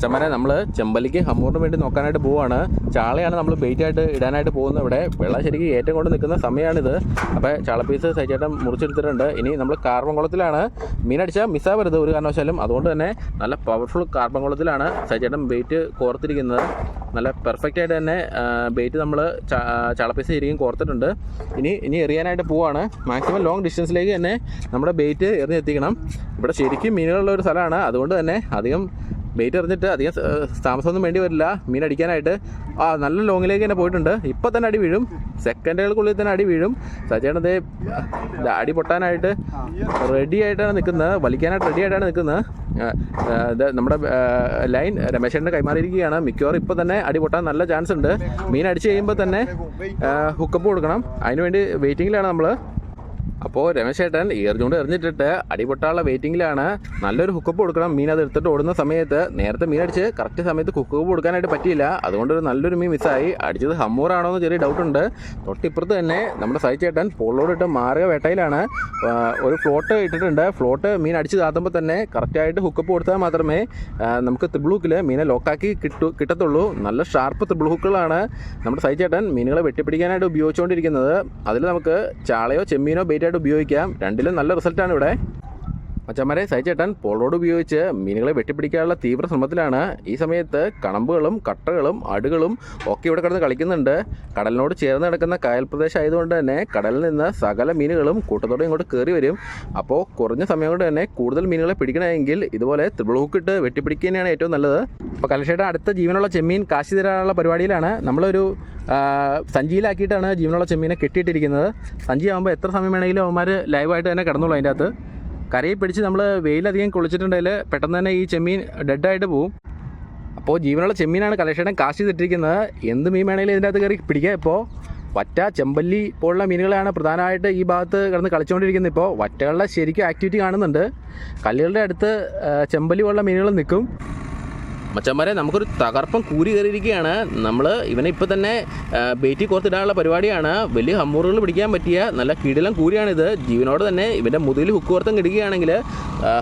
മച്ചന്മാരെ നമ്മൾ ചെമ്പലിക്ക് ഹമ്മൂറിന് വേണ്ടി നോക്കാനായിട്ട് പോവാണ്. ചാളയാണ് നമ്മൾ ബെയിറ്റ് ആയിട്ട് ഇടാനായിട്ട് പോകുന്നത് ഇവിടെ. വെള്ളം ശരിക്കും ഏറ്റവും കൊണ്ട് നിൽക്കുന്ന സമയമാണിത് അപ്പോൾ ചാളപ്പീസ് പീസ് സൈച്ചേട്ടൻ മുറിച്ചെടുത്തിട്ടുണ്ട്. ഇനി നമ്മൾ കാർബൺ കുളത്തിലാണ്. മീനടിച്ചാൽ മിസ്സാവരുത് ഒരു കാരണവശാലും. അതുകൊണ്ട് തന്നെ നല്ല പവർഫുൾ കാർബൺ കുളത്തിലാണ് സൈച്ചേട്ടൻ ബെയിറ്റ് കോർത്തിരിക്കുന്നത്. നല്ല പെർഫെക്റ്റ് ആയിട്ട് തന്നെ ബെയ്റ്റ് നമ്മൾ ചാള പീസ് ശരിക്കും കോർത്തിട്ടുണ്ട്. ഇനി ഇനി എറിയാനായിട്ട് പോവാണ്. മാക്സിമം ലോങ് ഡിസ്റ്റൻസിലേക്ക് തന്നെ നമ്മുടെ ബെയിറ്റ് എറിഞ്ഞെത്തിക്കണം. ഇവിടെ ശരിക്കും മീനുകളുള്ള ഒരു സ്ഥലമാണ്. അതുകൊണ്ട് തന്നെ അധികം ബെയിറ്റ് എറിഞ്ഞിട്ട് അധികം താമസമൊന്നും വേണ്ടി വരില്ല. മീൻ അടിക്കാനായിട്ട്. ആ നല്ല ലോങ്ങിലേക്ക് തന്നെ പോയിട്ടുണ്ട്. ഇപ്പം തന്നെ അടി വീഴും. സെക്കൻഡുകൾക്കുള്ളിൽ തന്നെ അടി വീഴും. സച്ചേട്ടൻ അടി പൊട്ടാനായിട്ട് റെഡി ആയിട്ടാണ് നിൽക്കുന്നത്. വലിക്കാനായിട്ട് റെഡി ആയിട്ടാണ് നിൽക്കുന്നത്. നമ്മുടെ ലൈൻ രമേശേട്ടന്റെ കൈമാറിയിരിക്കുകയാണ്. മിക്കവാറും ഇപ്പോൾ തന്നെ അടി പൊട്ടാൻ നല്ല ചാൻസ് ഉണ്ട്. മീൻ അടിച്ച് കഴിയുമ്പോൾ തന്നെ ഹുക്കപ്പ് കൊടുക്കണം. അതിനുവേണ്ടി വെയിറ്റിങ്ങിലാണ് നമ്മൾ അപ്പോൾ രമേശേട്ടൻ ഇയർ ചൂണ്ട് എറിഞ്ഞിട്ടിട്ട് അടിപൊട്ടാനുള്ള വെയിറ്റിംഗിലാണ് നല്ലൊരു ഹുക്കപ്പ് കൊടുക്കണം. മീൻ അത് എടുത്തിട്ട് ഓടുന്ന സമയത്ത് നേരത്തെ മീൻ അടിച്ച് കറക്റ്റ് സമയത്ത് ഹുക്കപ്പ് കൊടുക്കാനായിട്ട് പറ്റിയില്ല. അതുകൊണ്ട് ഒരു നല്ലൊരു മീൻ മിസ്സായി അടിച്ചത് ഹമ്മൂറാണോ എന്ന് ചെറിയ ഡൗട്ടുണ്ട് തൊട്ടിപ്പുറത്ത് തന്നെ നമ്മുടെ സഹിച്ചേട്ടൻ ഇട്ട് മാറുക വേട്ടയിലാണ്. ഒരു ഫ്ലോട്ട് ഇട്ടിട്ടുണ്ട്. ഫ്ലോട്ട് മീൻ അടിച്ച് താത്തുമ്പോൾ തന്നെ കറക്റ്റായിട്ട് ഹുക്കപ്പ് കൊടുത്താൽ മാത്രമേ നമുക്ക് ത്രിബിൾ ഹുക്കിൽ മീനെ ലോക്കാക്കി കിട്ടു കിട്ടത്തുള്ളൂ. നല്ല ഷാർപ്പ് ത്രിബിൾ ഹുക്കുകളാണ് നമ്മുടെ സഹിച്ചേട്ടൻ മീനുകളെ വെട്ടിപ്പിടിക്കാനായിട്ട് ഉപയോഗിച്ചുകൊണ്ടിരിക്കുന്നത്. അതിൽ നമുക്ക് ചാളയോ ചെമ്മീനോ ബെയിറ്റായിട്ട് ഉപയോഗിക്കാം രണ്ടിലും നല്ല റിസൾട്ടാണ് ഇവിടെ മച്ചന്മാരെ സഹിച്ചേട്ടൻ പോളോട് ഉപയോഗിച്ച് മീനുകളെ വെട്ടിപ്പിടിക്കാനുള്ള തീവ്ര ശ്രമത്തിലാണ് ഈ സമയത്ത് കണമ്പുകളും കട്ടകളും അടുകളും ഒക്കെ ഇവിടെ കിടന്ന് കളിക്കുന്നുണ്ട്. കടലിനോട് ചേർന്ന് കിടക്കുന്ന കായൽ പ്രദേശം ആയതുകൊണ്ട് തന്നെ കടലിൽ നിന്ന് സകല മീനുകളും കൂട്ടത്തോടെ ഇങ്ങോട്ട് കയറി വരും. അപ്പോൾ കുറഞ്ഞ സമയം കൊണ്ട് തന്നെ കൂടുതൽ മീനുകളെ പിടിക്കണമെങ്കിൽ ഇതുപോലെ ത്രിബിൾ ഹുക്കിട്ട് വെട്ടിപ്പിടിക്കുക തന്നെയാണ് ഏറ്റവും നല്ലത്. അപ്പോൾ കലശയുടെ അടുത്ത ജീവനുള്ള ചെമ്മീൻ കാശി തരാനുള്ള പരിപാടിയിലാണ്. നമ്മളൊരു സഞ്ചിയിലാക്കിയിട്ടാണ് ജീവനുള്ള ചെമ്മീനെ കെട്ടിയിട്ടിരിക്കുന്നത്. സഞ്ചി ആകുമ്പോൾ എത്ര സമയം വേണമെങ്കിലും അവന്മാർ ലൈവായിട്ട് തന്നെ കിടന്നുള്ളൂ അതിന്റെ അകത്ത്. കരയിൽ പിടിച്ച് നമ്മൾ വെയിലധികം കുളിച്ചിട്ടുണ്ടെങ്കിൽ പെട്ടെന്ന് തന്നെ ഈ ചെമ്മീൻ ഡെഡായിട്ട് പോവും. അപ്പോൾ ജീവനുള്ള ചെമ്മീനാണ് കലക്ഷണം കാശ് ചെയ്തിട്ടിരിക്കുന്നത്. എന്ത് മീൻ വേണമെങ്കിലും ഇതിന്റെ അകത്ത് കയറി പിടിക്കുക ഇപ്പോൾ വറ്റ ചെമ്പല്ലി പോലുള്ള മീനുകളാണ് പ്രധാനമായിട്ട് ഈ ഭാഗത്ത് കിടന്ന് കളിച്ചുകൊണ്ടിരിക്കുന്നത് ഇപ്പോൾ വറ്റകളുടെ ശരിക്കും ആക്ടിവിറ്റി കാണുന്നുണ്ട്. കല്ലുകളുടെ അടുത്ത് ചെമ്പല്ലി പോലുള്ള മീനുകൾ നിൽക്കും. മച്ചന്മാരെ നമുക്കൊരു തകർപ്പം കൂരി കയറിയിരിക്കുകയാണ്. നമ്മൾ ഇവനെ ഇപ്പോൾ തന്നെ ബേറ്റി കോർത്തിടാനുള്ള പരിപാടിയാണ്. വലിയ ഹമ്മൂറുകൾ പിടിക്കാൻ പറ്റിയ നല്ല കിടിലം കൂരിയാണിത്. ജീവനോട് തന്നെ ഇവന്റെ മുതുകിൽ ഹുക്ക് കോർത്തം കിടുകയാണെങ്കിൽ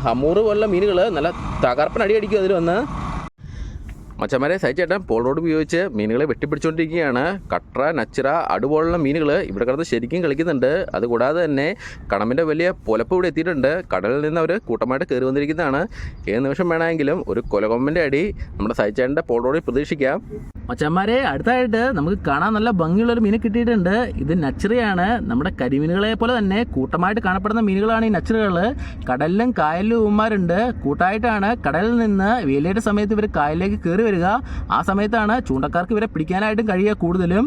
ഹമ്മൂറ് പോലുള്ള മീനുകൾ നല്ല തകർപ്പൻ അടി അടിക്കും അതിൽ വന്ന്. മച്ചന്മാരെ സഹിച്ചേട്ടൻ റോഡ് ഉപയോഗിച്ച് മീനുകളെ വെട്ടിപ്പിടിച്ചുകൊണ്ടിരിക്കുകയാണ്. കട്ര നച്ചിറ അടുപോലുള്ള മീനുകൾ ഇവിടെ കിടന്ന് ശരിക്കും കളിക്കുന്നുണ്ട്. അതുകൂടാതെ തന്നെ കണമിന്റെ വലിയ പൊലപ്പ് ഇവിടെ എത്തിയിട്ടുണ്ട്. കടലിൽ നിന്ന് അവർ കൂട്ടമായിട്ട് കയറി വന്നിരിക്കുന്നതാണ്. ഏത് നിമിഷം വേണമെങ്കിലും ഒരു കൊലകൊമ്പന്റെ അടി നമ്മുടെ സഹിച്ചേട്ടന്റെ പോളോട് പ്രതീക്ഷിക്കാം. മച്ചന്മാരെ അടുത്തായിട്ട് നമുക്ക് കാണാൻ നല്ല ഭംഗിയുള്ളൊരു മീനെ കിട്ടിയിട്ടുണ്ട്. ഇത് നച്ചറിയാണ്. നമ്മുടെ കരിമീനുകളെ പോലെ തന്നെ കൂട്ടമായിട്ട് കാണപ്പെടുന്ന മീനുകളാണ് ഈ നച്ചറുകൾ. കടലിലും കായലിലും ഉമ്മാരുണ്ട്. കൂട്ടായിട്ടാണ് കടലിൽ നിന്ന് വേലയുടെ സമയത്ത് ഇവർ കായലിലേക്ക് കയറി വരിക. ആ സമയത്താണ് ചൂണ്ടക്കാർക്ക് ഇവരെ പിടിക്കാനായിട്ടും കഴിയുക കൂടുതലും.